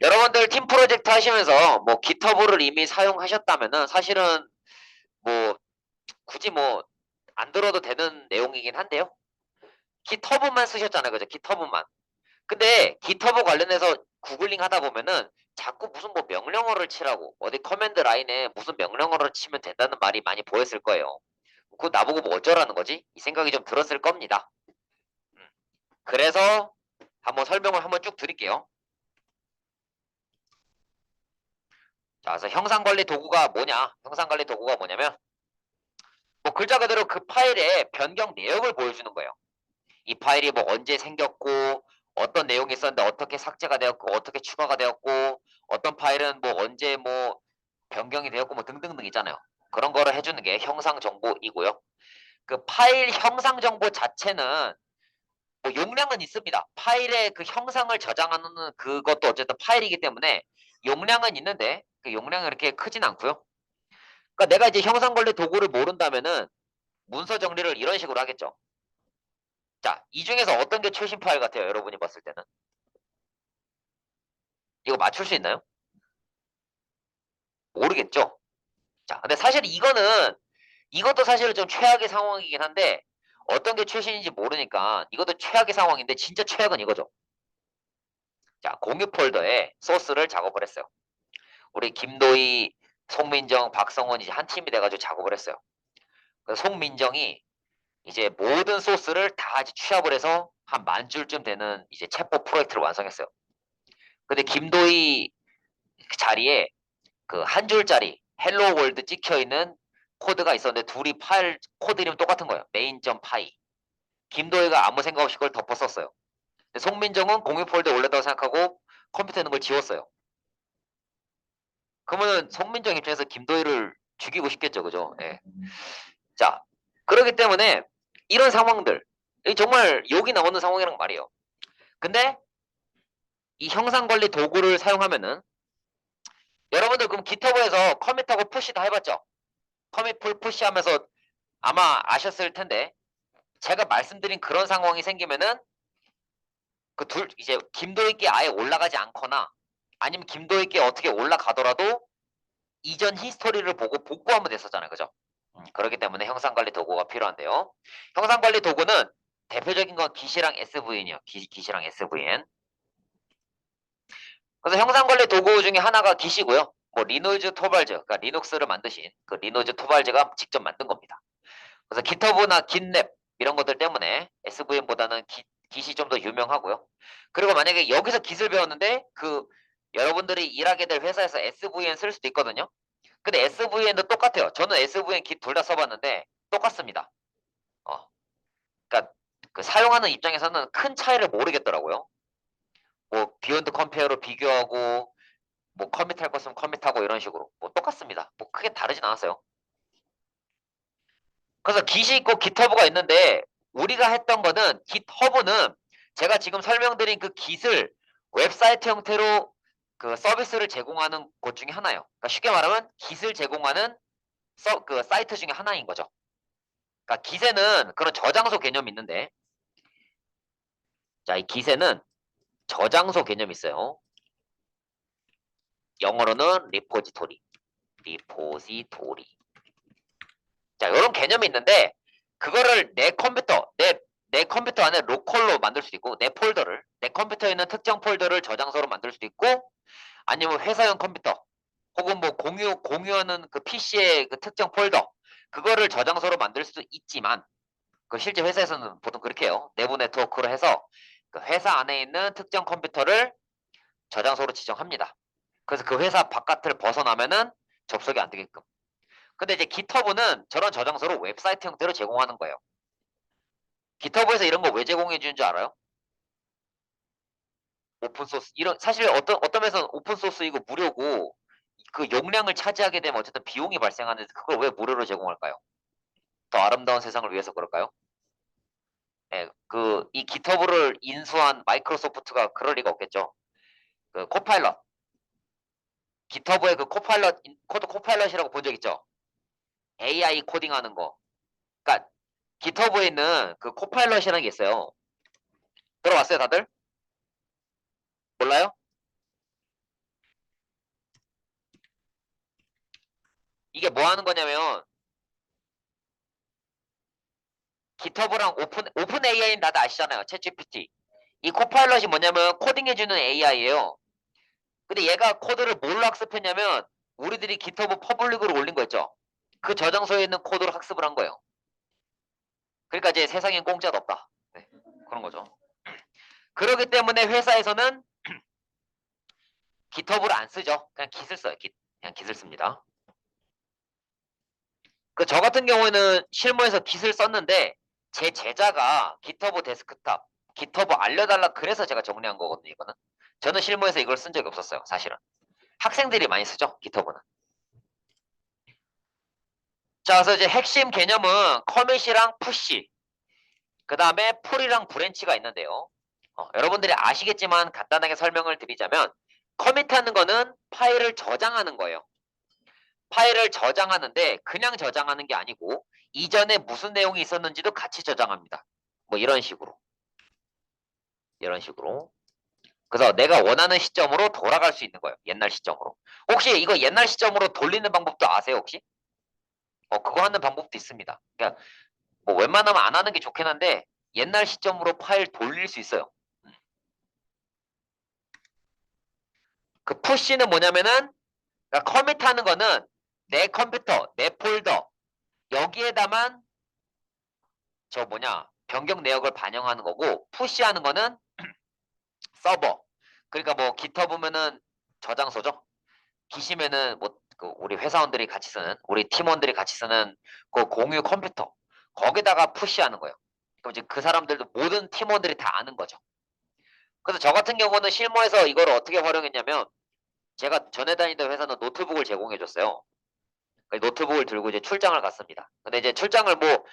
여러분들 팀 프로젝트 하시면서 뭐 기터브를 이미 사용하셨다면은 사실은 뭐 굳이 뭐 안 들어도 되는 내용이긴 한데요. 기터브만 쓰셨잖아요. 그죠? 기터브만. 근데 기터브 관련해서 구글링 하다 보면은 자꾸 무슨 뭐 명령어를 치라고 어디 커맨드 라인에 무슨 명령어를 치면 된다는 말이 많이 보였을 거예요. 그거 나보고 뭐 어쩌라는 거지? 이 생각이 좀 들었을 겁니다. 음. 그래서 한번 설명을 한번 쭉 드릴게요. 자, 그래서 형상관리 도구가 뭐냐? 형상관리 도구가 뭐냐면 뭐 글자 그대로 그 파일의 변경 내역을 보여주는 거예요. 이 파일이 뭐 언제 생겼고 어떤 내용이 있었는데 어떻게 삭제가 되었고 어떻게 추가가 되었고 어떤 파일은 뭐 언제 뭐 변경이 되었고 뭐 등등등 있잖아요. 그런 거를 해주는 게 형상 정보이고요. 그 파일 형상 정보 자체는 뭐 용량은 있습니다. 파일의 그 형상을 저장하는 그것도 어쨌든 파일이기 때문에 용량은 있는데 그 용량이 그렇게 크진 않고요. 그러니까 내가 이제 형상 관리 도구를 모른다면은 문서 정리를 이런 식으로 하겠죠. 자, 이 중에서 어떤 게 최신 파일 같아요? 여러분이 봤을 때는. 이거 맞출 수 있나요? 모르겠죠? 자, 근데 사실 이거는, 이것도 사실은 좀 최악의 상황이긴 한데, 어떤 게 최신인지 모르니까, 이것도 최악의 상황인데, 진짜 최악은 이거죠. 자, 공유 폴더에 소스를 작업을 했어요. 우리 김도희, 송민정, 박성원 이제 한 팀이 돼가지고 작업을 했어요. 그래서 송민정이 이제 모든 소스를 다 취합을 해서 한 만 줄쯤 되는 이제 챗봇 프로젝트를 완성했어요. 근데 김도희 그 자리에 그 한 줄짜리 헬로 월드 찍혀 있는 코드가 있었는데 둘이 파일 코드 이름 똑같은 거예요. main.py. 김도희가 아무 생각 없이 그걸 덮어 썼어요. 송민정은 공유 폴더에 올렸다고 생각하고 컴퓨터에 있는 걸 지웠어요. 그러면은 송민정 입장에서 김도희를 죽이고 싶겠죠, 그죠? 예. 자, 그렇기 때문에 이런 상황들, 이 정말 욕이 나오는 상황이란 말이에요. 근데 이 형상 관리 도구를 사용하면은 여러분들 그럼 기터브에서 커밋하고 푸시 다 해봤죠? 커밋 풀 푸시 하면서 아마 아셨을 텐데 제가 말씀드린 그런 상황이 생기면은 그 둘 이제 김도희께 아예 올라가지 않거나 아니면 김도희께 어떻게 올라가더라도 이전 히스토리를 보고 복구하면 됐었잖아요. 그죠? 음, 그렇기 때문에 형상관리 도구가 필요한데요. 형상관리 도구는 대표적인 건 기시랑 SVN이요. 기, 기시랑 SVN. 그래서 형상관리 도구 중에 하나가 기시고요. 뭐 리노이즈 토발즈, 그러니까 리눅스를 만드신 그 리노이즈 토발즈가 직접 만든 겁니다. 그래서 기터브나 긴랩 이런 것들 때문에 SVN보다는 기, 기시 좀 더 유명하고요. 그리고 만약에 여기서 깃을 배웠는데 그 여러분들이 일하게 될 회사에서 SVN 쓸 수도 있거든요. 근데 SVN도 똑같아요. 저는 SVN 깃둘다 써봤는데 똑같습니다. 어, 그러니까 그 사용하는 입장에서는 큰 차이를 모르겠더라고요. 뭐 비욘드 컴페어로 비교하고 뭐 커밋 할 것은 커밋하고 이런 식으로 뭐 똑같습니다. 뭐 크게 다르진 않았어요. 그래서 깃이 있고 깃허브가 있는데 우리가 했던 거는 깃허브는 제가 지금 설명드린 그 깃을 웹사이트 형태로 그 서비스를 제공하는 곳 중에 하나예요. 그러니까 쉽게 말하면 깃을 제공하는 서, 그 사이트 중에 하나인 거죠. 그러니까 깃에는 그런 저장소 개념이 있는데 자, 이 깃에는 저장소 개념이 있어요. 영어로는 리포지토리. 리포지토리. 자, 이런 개념이 있는데 그거를 내 컴퓨터, 내, 내 컴퓨터 안에 로컬로 만들 수도 있고 내 폴더를 내 컴퓨터에 있는 특정 폴더를 저장소로 만들 수도 있고 아니면 회사용 컴퓨터 혹은 뭐 공유 공유하는 그 PC의 그 특정 폴더 그거를 저장소로 만들 수도 있지만 그 실제 회사에서는 보통 그렇게 해요. 내부 네트워크로 해서 그 회사 안에 있는 특정 컴퓨터를 저장소로 지정합니다. 그래서 그 회사 바깥을 벗어나면은 접속이 안 되게끔. 근데 이제 깃허브는 저런 저장소를 웹사이트 형태로 제공하는 거예요. 깃허브에서 이런 거 왜 제공해 주는 줄 알아요? 오픈 소스 이런 사실 어떤 어떤 면에서는 오픈 소스이고 무료고 그 용량을 차지하게 되면 어쨌든 비용이 발생하는데 그걸 왜 무료로 제공할까요? 더 아름다운 세상을 위해서 그럴까요? 예, 그이 깃허브를 인수한 마이크로소프트가 그럴 리가 없겠죠. 그 코파일럿 깃허브의 그 코파일럿 인- 코드 코파일럿이라고 본 적 있죠? AI 코딩하는 거. 그러니까 기터브에 있는 그 코파일럿이라는 게 있어요. 들어봤어요, 다들? 몰라요? 이게 뭐 하는 거냐면 기터브랑 오픈 오픈 AI는 다들 아시잖아요. 챗지피티. 이 코파일럿이 뭐냐면 코딩해주는 AI예요. 근데 얘가 코드를 뭘로 학습했냐면 우리들이 기터브 퍼블릭으로 올린 거 있죠. 그 저장소에 있는 코드로 학습을 한 거예요. 그러니까 이제 세상엔 공짜도 없다. 네, 그런 거죠. 그렇기 때문에 회사에서는 GitHub를 안 쓰죠. 그냥 Git을 써요. Git. 그냥 Git을 씁니다. 그 저 같은 경우에는 실무에서 Git을 썼는데 제 제자가 GitHub 데스크탑, GitHub 알려달라 그래서 제가 정리한 거거든요. 이거는 저는 실무에서 이걸 쓴 적이 없었어요. 사실은 학생들이 많이 쓰죠. GitHub는. 자, 그래서 이제 핵심 개념은 커밋이랑 푸시, 그 다음에 풀이랑 브랜치가 있는데요. 어, 여러분들이 아시겠지만 간단하게 설명을 드리자면 커밋하는 거는 파일을 저장하는 거예요. 파일을 저장하는데 그냥 저장하는 게 아니고 이전에 무슨 내용이 있었는지도 같이 저장합니다. 뭐 이런 식으로. 이런 식으로. 그래서 내가 원하는 시점으로 돌아갈 수 있는 거예요. 옛날 시점으로. 혹시 이거 옛날 시점으로 돌리는 방법도 아세요, 혹시? 어, 그거 하는 방법도 있습니다. 그러니까 뭐 웬만하면 안 하는 게 좋긴 한데 옛날 시점으로 파일 돌릴 수 있어요. 그 푸시는 뭐냐면은 그러니까 커밋 하는 거는 내 컴퓨터, 내 폴더 여기에다만 저 뭐냐 변경 내역을 반영하는 거고 푸시 하는 거는 서버 그러니까 뭐 GitHub면은 저장소죠. 기시면은 뭐 그 우리 회사원들이 같이 쓰는 우리 팀원들이 같이 쓰는 그 공유 컴퓨터 거기다가 푸시하는 거예요. 그럼 이제 그 사람들도 모든 팀원들이 다 아는 거죠. 그래서 저 같은 경우는 실무에서 이걸 어떻게 활용했냐면 제가 전에 다니던 회사는 노트북을 제공해 줬어요. 그 노트북을 들고 이제 출장을 갔습니다. 근데 이제 출장을 뭐,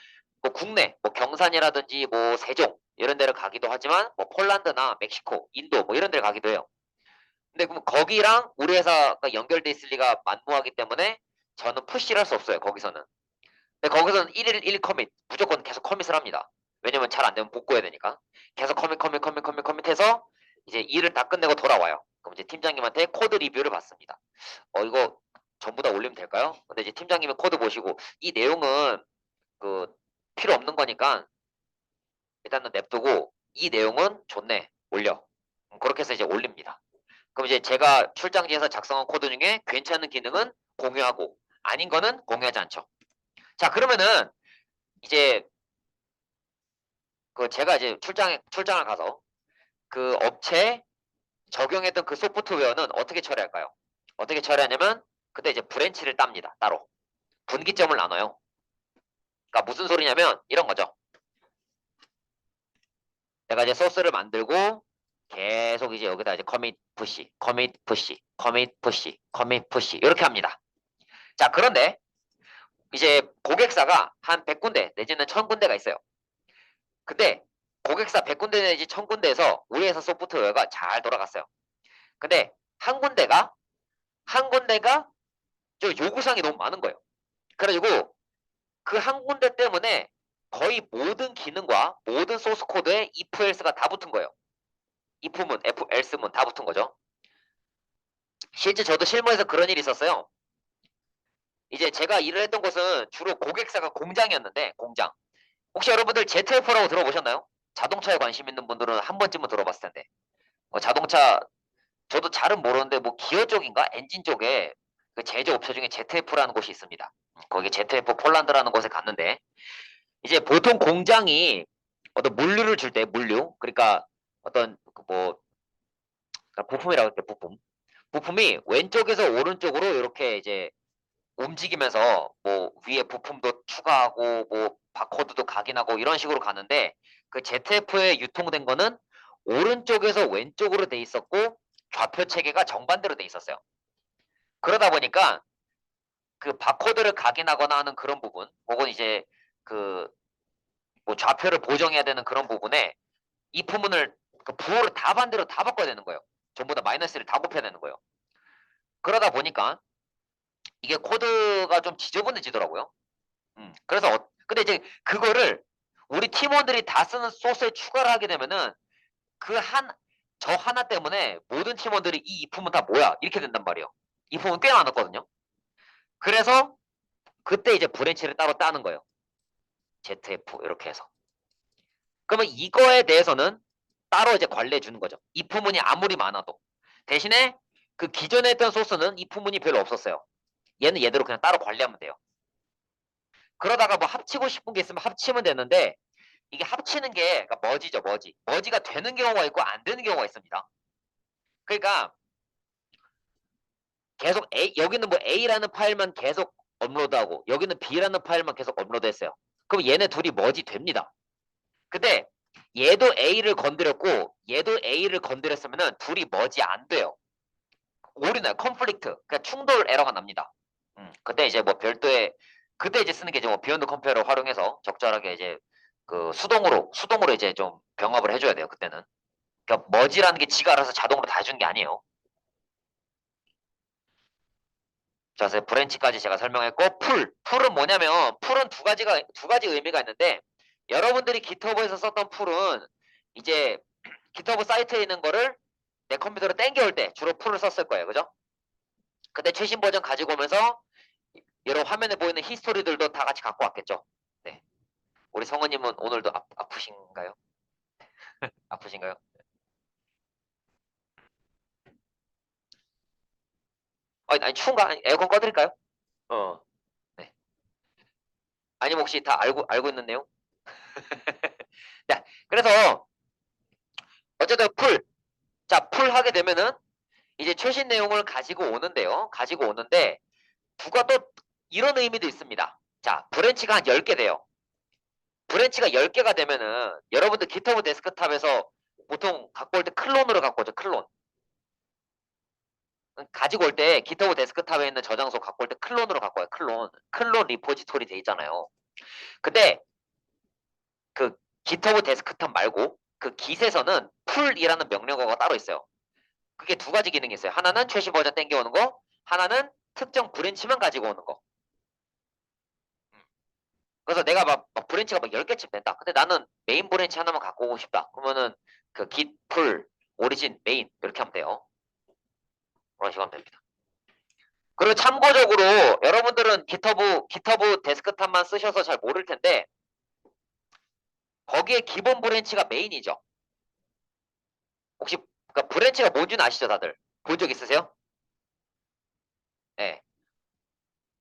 뭐 국내, 뭐 경산이라든지 뭐 세종 이런 데를 가기도 하지만 뭐 폴란드나 멕시코, 인도 뭐 이런 데를 가기도 해요. 근데 그럼 거기랑 우리 회사가 연결돼 있을 리가 만무하기 때문에 저는 푸시를 할 수 없어요. 거기서는. 근데 거기서는 1일 1 커밋 무조건 계속 커밋을 합니다. 왜냐면 잘 안 되면 복구해야 되니까. 계속 커밋 커밋 커밋 커밋 커밋해서 이제 일을 다 끝내고 돌아와요. 그럼 이제 팀장님한테 코드 리뷰를 받습니다. 어 이거 전부 다 올리면 될까요? 근데 이제 팀장님이 코드 보시고 이 내용은 그 필요 없는 거니까 일단은 냅두고 이 내용은 좋네 올려. 음, 그렇게 해서 이제 올립니다. 그럼 이제 제가 출장지에서 작성한 코드 중에 괜찮은 기능은 공유하고 아닌 거는 공유하지 않죠. 자 그러면은 이제 그 제가 이제 출장 출장을 가서 그 업체에 적용했던 그 소프트웨어는 어떻게 처리할까요? 어떻게 처리하냐면 그때 이제 브랜치를 땁니다. 따로 분기점을 나눠요. 그러니까 무슨 소리냐면 이런 거죠. 내가 이제 소스를 만들고 계속 이제 여기다 이제 커밋 푸시, 커밋 푸시, 커밋 푸시, 커밋 푸시 이렇게 합니다. 자 그런데 이제 고객사가 한 100군데 내지는 1000군데가 있어요. 근데 고객사 100군데 내지 1000군데에서 우리 회사 소프트웨어가 잘 돌아갔어요. 근데 한 군데가 한 군데가 저 요구사항이 너무 많은 거예요. 그래가지고 그 한 군데 때문에 거의 모든 기능과 모든 소스 코드에 if else가 다 붙은 거예요. If문, f else문 다 붙은 거죠. 실제 저도 실무에서 그런 일이 있었어요. 이제 제가 일을 했던 곳은 주로 고객사가 공장이었는데 공장. 혹시 여러분들 ZF라고 들어보셨나요? 자동차에 관심 있는 분들은 한 번쯤은 들어봤을 텐데. 어, 자동차 저도 잘은 모르는데 뭐 기어 쪽인가 엔진 쪽에 그 제조업체 중에 ZF라는 곳이 있습니다. 거기 ZF 폴란드라는 곳에 갔는데 이제 보통 공장이 어떤 물류를 줄 때 물류 그러니까 어떤 그뭐 그러니까 부품이라고 할때 부품 부품이 왼쪽에서 오른쪽으로 이렇게 이제 움직이면서 뭐 위에 부품도 추가하고 뭐 바코드도 각인하고 이런 식으로 가는데 그 ZF에 유통된 거는 오른쪽에서 왼쪽으로 돼 있었고 좌표 체계가 정반대로 돼 있었어요. 그러다 보니까 그 바코드를 각인하거나 하는 그런 부분, 혹은 이제 그 뭐 좌표를 보정해야 되는 그런 부분에 이 부분을 그 부호를 다 반대로 다 바꿔야 되는 거예요. 전부 다 마이너스를 다 곱해야 되는 거예요. 그러다 보니까 이게 코드가 좀 지저분해지더라고요. 음, 그래서 어- 근데 이제 그거를 우리 팀원들이 다 쓰는 소스에 추가를 하게 되면은 그 한 저 하나 때문에 모든 팀원들이 이 이품은 다 뭐야 이렇게 된단 말이에요. 이품은 꽤 많았거든요. 그래서 그때 이제 브랜치를 따로 따는 거예요. ZF 이렇게 해서. 그러면 이거에 대해서는 따로 이제 관리해 주는 거죠. if문이 아무리 많아도. 대신에 그 기존에 했던 소스는 if문이 별로 없었어요. 얘는 얘대로 그냥 따로 관리하면 돼요. 그러다가 뭐 합치고 싶은 게 있으면 합치면 되는데 이게 합치는 게 그러니까 머지죠, 머지. 머지가 되는 경우가 있고 안 되는 경우가 있습니다. 그러니까 계속 A 여기는 뭐 A라는 파일만 계속 업로드하고 여기는 B라는 파일만 계속 업로드했어요. 그럼 얘네 둘이 머지 됩니다. 근데 얘도 A를 건드렸고 얘도 A를 건드렸으면은 둘이 머지 안 돼요. 오류나요. 컨플릭트. 그러니까 충돌 에러가 납니다. 음, 그때 이제 뭐 별도의 그때 이제 쓰는 게 이제 뭐 비욘드 컴페어를 활용해서 적절하게 이제 그 수동으로 수동으로 이제 좀 병합을 해줘야 돼요. 그때는. 그러니까 머지라는 게 지가 알아서 자동으로 다 해주는 게 아니에요. 자, 그래서 브랜치까지 제가 설명했고 풀. 풀은 뭐냐면 풀은 두 가지가 두 가지 의미가 있는데 여러분들이 기터브에서 썼던 풀은 이제 기터브 사이트에 있는 거를 내 컴퓨터로 땡겨올 때 주로 풀을 썼을 거예요. 그죠? 근데 최신 버전 가지고 오면서 여러 화면에 보이는 히스토리들도 다 같이 갖고 왔겠죠. 네. 우리 성우님은 오늘도 아, 아프신가요? 아프신가요? 아니, 아니 추운가? 아니, 에어컨 꺼드릴까요? 어. 네. 아니면 혹시 다 알고 알고 있는 내용? 자, 그래서 어쨌든 풀. 자, 풀 하게 되면은 이제 최신 내용을 가지고 오는데요. 가지고 오는데 두가 또 이런 의미도 있습니다. 자, 브랜치가 한 10개 돼요. 브랜치가 10개가 되면은 여러분들 기터브 데스크탑에서 보통 갖고 올 때 클론으로 갖고 오죠. 클론. 가지고 올 때 기터브 데스크탑에 있는 저장소 갖고 올 때 클론으로 갖고 와요. 클론. 클론 리포지토리 돼 있잖아요. 근데 그 기터브 데스크탑 말고 그 깃에서는 풀이라는 명령어가 따로 있어요. 그게 두 가지 기능이 있어요. 하나는 최신 버전 땡겨오는 거, 하나는 특정 브랜치만 가지고 오는 거. 음. 그래서 내가 막, 막 브랜치가 막 10개쯤 된다. 근데 나는 메인 브랜치 하나만 갖고 오고 싶다. 그러면은 그 깃, 풀, 오리진, 메인 이렇게 하면 돼요. 그런 식으로 하면 됩니다. 그리고 참고적으로 여러분들은 기터브 기터브 데스크탑만 쓰셔서 잘 모를 텐데 거기에 기본 브랜치가 메인이죠. 혹시 그러니까 브랜치가 뭔지는 아시죠, 다들? 본 적 있으세요? 네.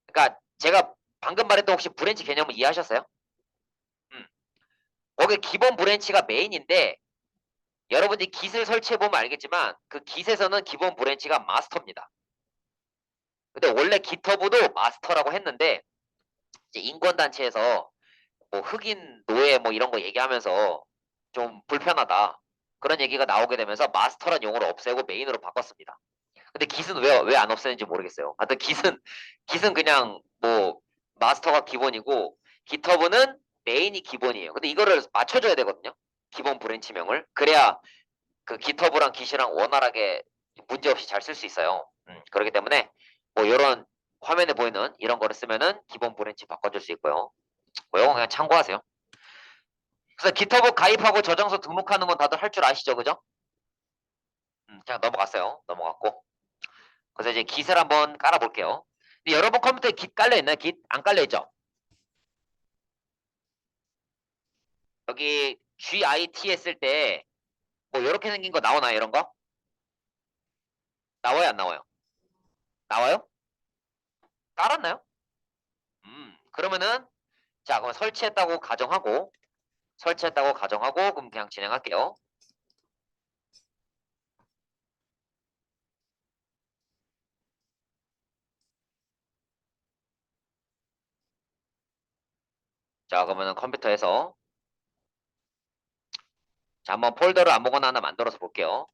그러니까 제가 방금 말했던 혹시 브랜치 개념을 이해하셨어요? 음. 거기 기본 브랜치가 메인인데 여러분들이 깃을 설치해 보면 알겠지만 그 깃에서는 기본 브랜치가 마스터입니다. 근데 원래 기터브도 마스터라고 했는데 인권단체에서 뭐 흑인 노예 뭐 이런 거 얘기하면서 좀 불편하다 그런 얘기가 나오게 되면서 마스터란 용어를 없애고 메인으로 바꿨습니다. 근데 깃은 왜 왜 안 없애는지 모르겠어요. 하여튼 깃은 깃은 그냥 뭐 마스터가 기본이고 기터브는 메인이 기본이에요. 근데 이거를 맞춰줘야 되거든요. 기본 브랜치명을 그래야 그 기터브랑 깃이랑 원활하게 문제 없이 잘 쓸 수 있어요. 음, 그렇기 때문에 뭐 이런 화면에 보이는 이런 거를 쓰면은 기본 브랜치 바꿔줄 수 있고요. 뭐 이건 그냥 참고하세요. 그래서 기터브 가입하고 저장소 등록하는 건 다들 할 줄 아시죠, 그죠? 음, 그냥 넘어갔어요. 넘어갔고. 그래서 이제 깃을 한번 깔아볼게요. 근데 여러분 컴퓨터에 깃 깔려 있나요? 깃 안 깔려 있죠? 여기 GIT 했을 때 뭐 이렇게 생긴 거 나오나요? 이런 거? 나와요, 안 나와요? 나와요? 깔았나요? 음, 그러면은 자, 그럼 설치했다고 가정하고 설치했다고 가정하고 그럼 그냥 진행할게요. 자, 그러면은 컴퓨터에서 자, 한번 폴더를 아무거나 하나 만들어서 볼게요.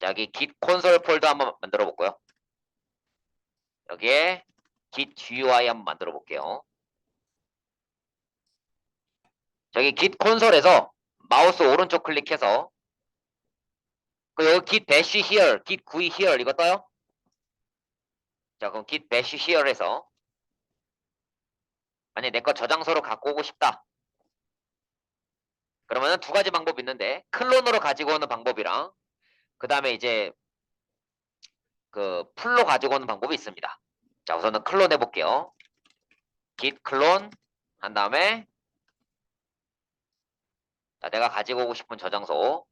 자, 여기 git 콘솔 폴더 한번 만들어 볼고요. 여기에 git GUI 한번 만들어 볼게요. 저기 git 콘솔에서 마우스 오른쪽 클릭해서 그 여기 git bash here, git GUI here 이거 떠요? 자, 그럼 git bash here에서 만약 내 거 저장소로 갖고 오고 싶다. 그러면은 두 가지 방법이 있는데 클론으로 가지고 오는 방법이랑 그 다음에 이제 그 풀로 가지고 오는 방법이 있습니다. 자, 우선은 클론 해볼게요. git 클론 한 다음에 자, 내가 가지고 오고 싶은 저장소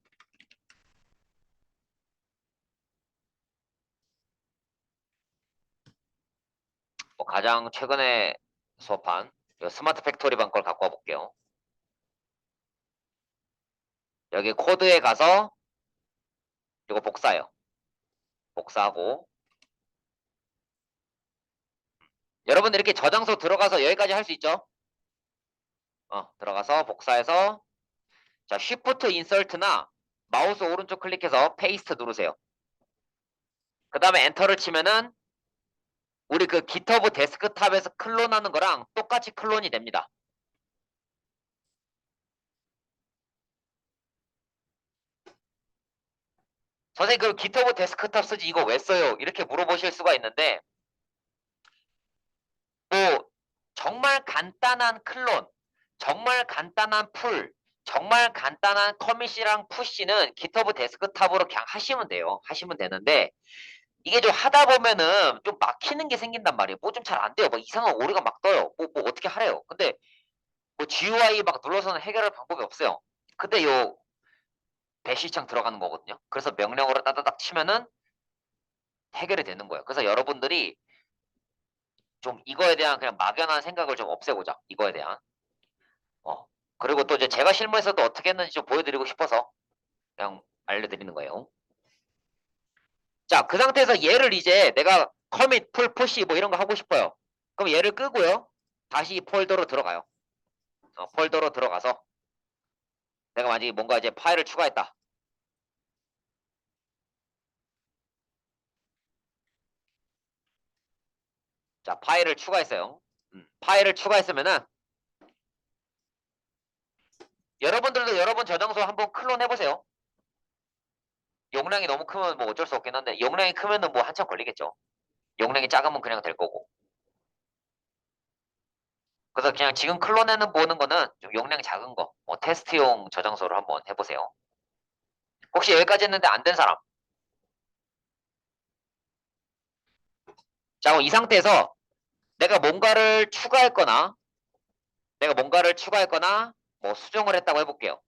뭐 가장 최근에 수업한 이 스마트 팩토리 반걸 갖고 와 볼게요. 여기 코드에 가서 이거 복사해요. 복사하고 여러분들 이렇게 저장소 들어가서 여기까지 할 수 있죠? 어, 들어가서 복사해서 자, Shift 인설트나 마우스 오른쪽 클릭해서 페이스트 누르세요. 그 다음에 엔터를 치면은 우리 그 GitHub 데스크탑에서 클론하는 거랑 똑같이 클론이 됩니다. 선생님 그럼 GitHub 데스크탑 쓰지 이거 왜 써요? 이렇게 물어보실 수가 있는데 뭐 정말 간단한 클론, 정말 간단한 풀, 정말 간단한 커밋이랑 푸시는 GitHub 데스크탑으로 그냥 하시면 돼요. 하시면 되는데 이게 좀 하다 보면은 좀 막히는 게 생긴단 말이에요. 뭐 좀 잘 안 돼요. 뭐 이상한 오류가 막 떠요. 뭐, 뭐 어떻게 하래요. 근데 뭐 GUI 막 눌러서는 해결할 방법이 없어요. 근데 요 배시창 들어가는 거거든요. 그래서 명령어로 따다닥 치면은 해결이 되는 거예요. 그래서 여러분들이 좀 이거에 대한 그냥 막연한 생각을 좀 없애보자. 이거에 대한. 어. 그리고 또 이제 제가 실무에서도 어떻게 했는지 좀 보여드리고 싶어서 그냥 알려드리는 거예요. 자, 그 상태에서 얘를 이제 내가 커밋, 풀, 푸시 뭐 이런 거 하고 싶어요. 그럼 얘를 끄고요. 다시 폴더로 들어가요. 어, 폴더로 들어가서 내가 만약에 뭔가 이제 파일을 추가했다. 자, 파일을 추가했어요. 음, 파일을 추가했으면은 여러분들도 여러분 저장소 한번 클론 해보세요. 용량이 너무 크면 뭐 어쩔 수 없긴 한데 용량이 크면은 뭐 한참 걸리겠죠. 용량이 작으면 그냥 될 거고. 그래서 그냥 지금 클론해는 보는 거는 좀 용량이 작은 거, 뭐 테스트용 저장소를 한번 해보세요. 혹시 여기까지 했는데 안 된 사람? 자, 이 상태에서 내가 뭔가를 추가했거나 내가 뭔가를 추가했거나 뭐 수정을 했다고 해볼게요.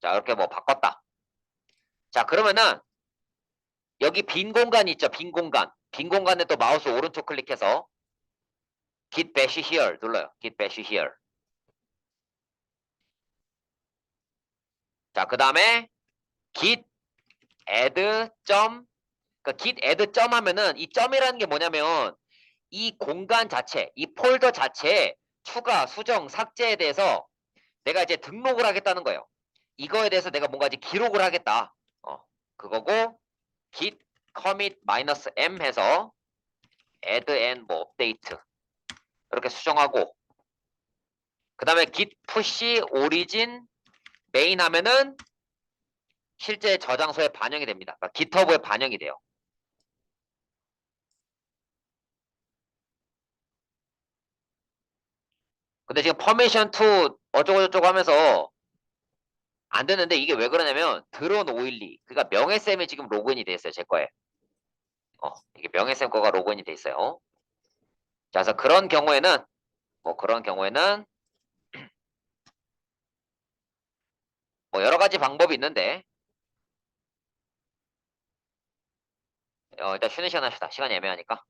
자, 이렇게 뭐 바꿨다. 자, 그러면은 여기 빈 공간 있죠? 빈 공간. 빈 공간에 또 마우스 오른쪽 클릭해서 git bash here 눌러요. git bash here. 자, 그 다음에 git add 점, 그 git add 점 하면은 이 점이라는 게 뭐냐면 이 공간 자체, 이 폴더 자체에 추가, 수정, 삭제에 대해서 내가 이제 등록을 하겠다는 거예요. 이거에 대해서 내가 뭔가 이제 기록을 하겠다. 어, 그거고 git commit -m 해서 add and 뭐이 렇게 수정하고 그 다음에 git push origin main 하면은 실제 저장소에 반영이 됩니다. 그러니까 GitHub에 반영이 돼요. 근데 지금 permission to 어쩌고저쩌고 하면서 안 되는데 이게 왜 그러냐면 드론 512 그러니까 명예쌤이 지금 로그인이 돼 있어요 제 거에 어 이게 명예쌤 거가 로그인이 돼 있어요 자 그래서 그런 경우에는 뭐 그런 경우에는 뭐 여러 가지 방법이 있는데 어 일단 쉬는 시간 합시다. 시간이 애매하니까